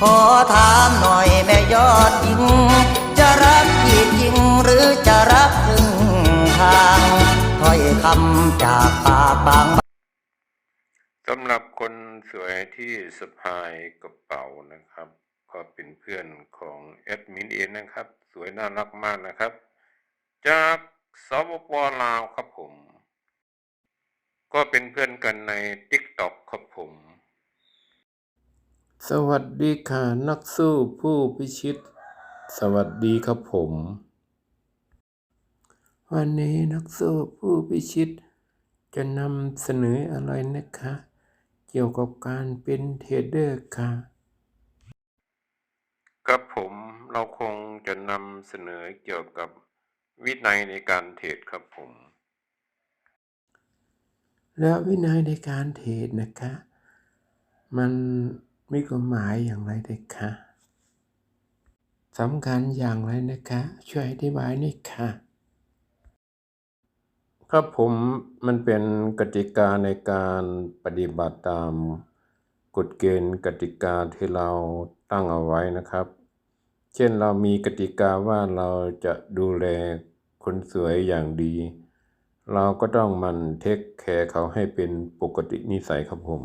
ขอถามหน่อยแม่ยอดหญิง จะรักพี่จริงหรือจะรักครึ่งทางถ้อยคำจากปากบางสำหรับคนสวยที่สะพายกระเป๋านะครับ ก็เป็นเพื่อนของแอดมินเองนะครับ สวยน่ารักมากนะครับ จากสปปลาวครับผม ก็เป็นเพื่อนกันใน t ิ k t o k ครับผม สวัสดีค่ะนักสู้ผู้พิชิต สวัสดีครับผม วันนี้นักสู้ผู้พิชิต จะนำเสนออะไรนะคะ เกี่ยวกับการเป็นเทรดเดอร์ค่ะ ครับผมเราคงจะนำเสนอเกี่ยวกับวินัยในการเทรดครับผม แล้ววินัยในการเทรดนะคะ มัน มีความหมายอย่างไรเด็กคะสำคัญอย่างไรนะคะ ช่วยอธิบายหน่อยค่ะ ครับผมมันเป็นกติกาในการปฏิบัติตามกฎเกณฑ์กติกาที่เราตั้งเอาไว้นะครับ เช่นเรามีกติกาว่าเราจะดูแลคนสวยอย่างดี เราก็ต้องมันเทคแคร์เขาให้เป็นปกตินิสัยครับผม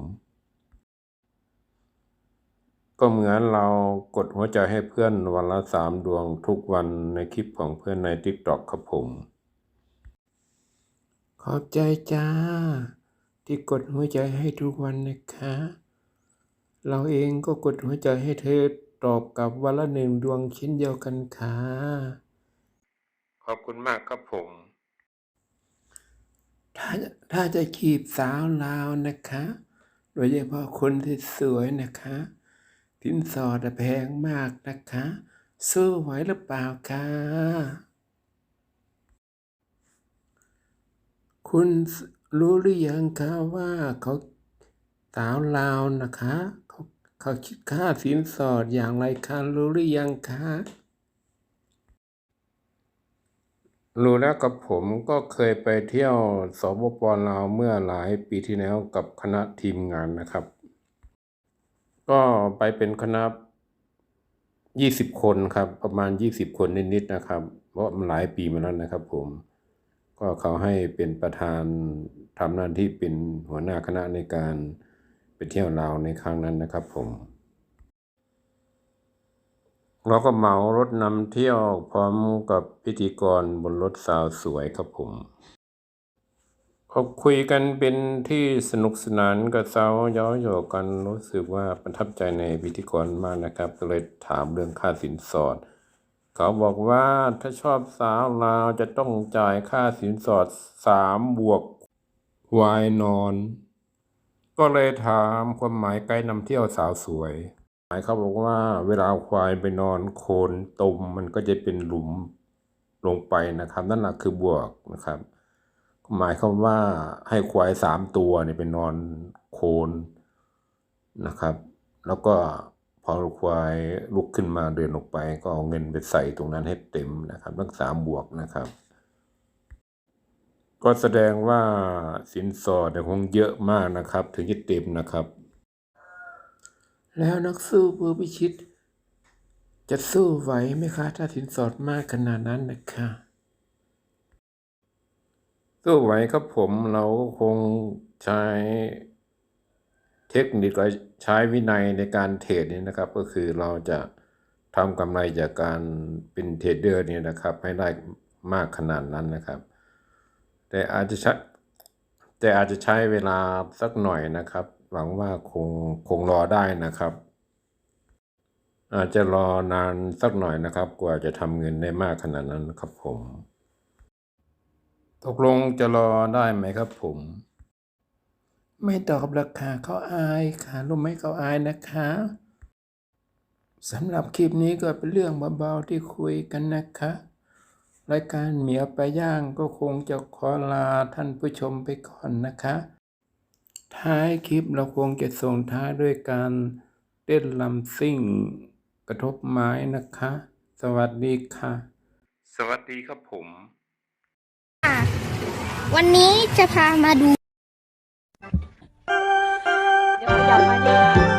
ก็เหมือนเรากดหัวใจให้เพื่อนวันละสามดวงทุกวันในคลิปของเพื่อนใน TikTok ครับผม ขอบใจจ้า ที่กดหัวใจให้ทุกวันนะคะ เราเองก็กดหัวใจให้เธอตอบกลับวันละหนึ่งดวงเช่นเดียวกันค่ะขอบคุณมากครับผม ถ้าถ้าจะขีบสาวลาวนะคะ โดยเฉพาะคนที่สวยนะคะ สินสอดแพงมากนะคะสู้ไหวหรือเปล่าคะคุณรู้หรือยังคะว่าเขาสาวลาวนะคะเขาเขาคิดค่าสินสอดอย่างไรคะรู้หรือยังคะรู้แล้วกับผมก็เคยไปเที่ยวสปปลาวเมื่อหลายปีที่แล้วกับคณะทีมงานนะครับ ก็ไปเป็นคณะยี่สิบคนครับ ประมาณยี่สิบคนนิดๆนะครับ เพราะมันหลายปีมาแล้วนะครับผม ก็เขาให้เป็นประธานทำหน้าที่เป็นหัวหน้าคณะในการไปเที่ยวลาวในครั้งนั้นนะครับผม เราก็เหมารถนำเที่ยวพร้อมกับพิธีกรบนรถสาวสวยครับผม ก็คุยกันเป็นที่สนุกสนานกับสาวย้อหยอกกันรู้สึกว่าประทับใจในพิธีกรมากนะครับ ก็เลยถามเรื่องค่าสินสอด เขาบอกว่าถ้าชอบสาวลาวจะต้องจ่ายค่าสินสอดสามบวกวายนอน ก็เลยถามความหมายไกด์นำเที่ยวสาวสวย หมายเขาบอกว่าเวลาควายไปนอนโคนตมมันก็จะเป็นหลุมลงไปนะครับ นั่นแหละคือบวกนะครับ หมายความว่าให้ควายสามตัวเนี่ยไปนอนโคนนะครับ แล้วก็พอควายลุกขึ้นมาเดินออกไป ก็เอาเงินไปใส่ตรงนั้นให้เต็มนะครับทั้งสามบวกนะครับ ก็แสดงว่าสินสอดเนี่ยคงเยอะมากนะครับ ถึงจะเต็มนะครับ แล้วนักสู้ผู้พิชิต จะสู้ไหวไหมคะ ถ้าสินสอดมากขนาดนั้นนะคะ สู้ไหวครับผมเราก็คงใช้เทคนิคใช้วินัยในการเทรดนี่นะครับ ก็คือเราจะทำกำไรจากการเป็นเทรดเดอร์เนี่ยนะครับ ให้ได้มากขนาดนั้นนะครับ แต่อาจจะใช้แต่อาจจะใช้เวลาสักหน่อยนะครับ หวังว่าคงคงรอได้นะครับ อาจจะรอนานสักหน่อยนะครับ กว่าจะทำเงินได้มากขนาดนั้นครับผม ตกลงจะรอได้ไหมครับผม ไม่ตอบราคาเขาอายค่ะรู้ไหมเขาอายนะคะสำหรับคลิปนี้ก็เป็นเรื่องเบาๆที่คุยกันนะคะ รายการเหมียวไปย่างก็คงจะขอลาท่านผู้ชมไปก่อนนะคะ ท้ายคลิปเราคงจะส่งท้ายด้วยการเต้นลำซิ่ง กระทบไม้นะคะ สวัสดีค่ะ สวัสดีครับผม วันนี้จะพามาดู เดี๋ยวขยับมาดี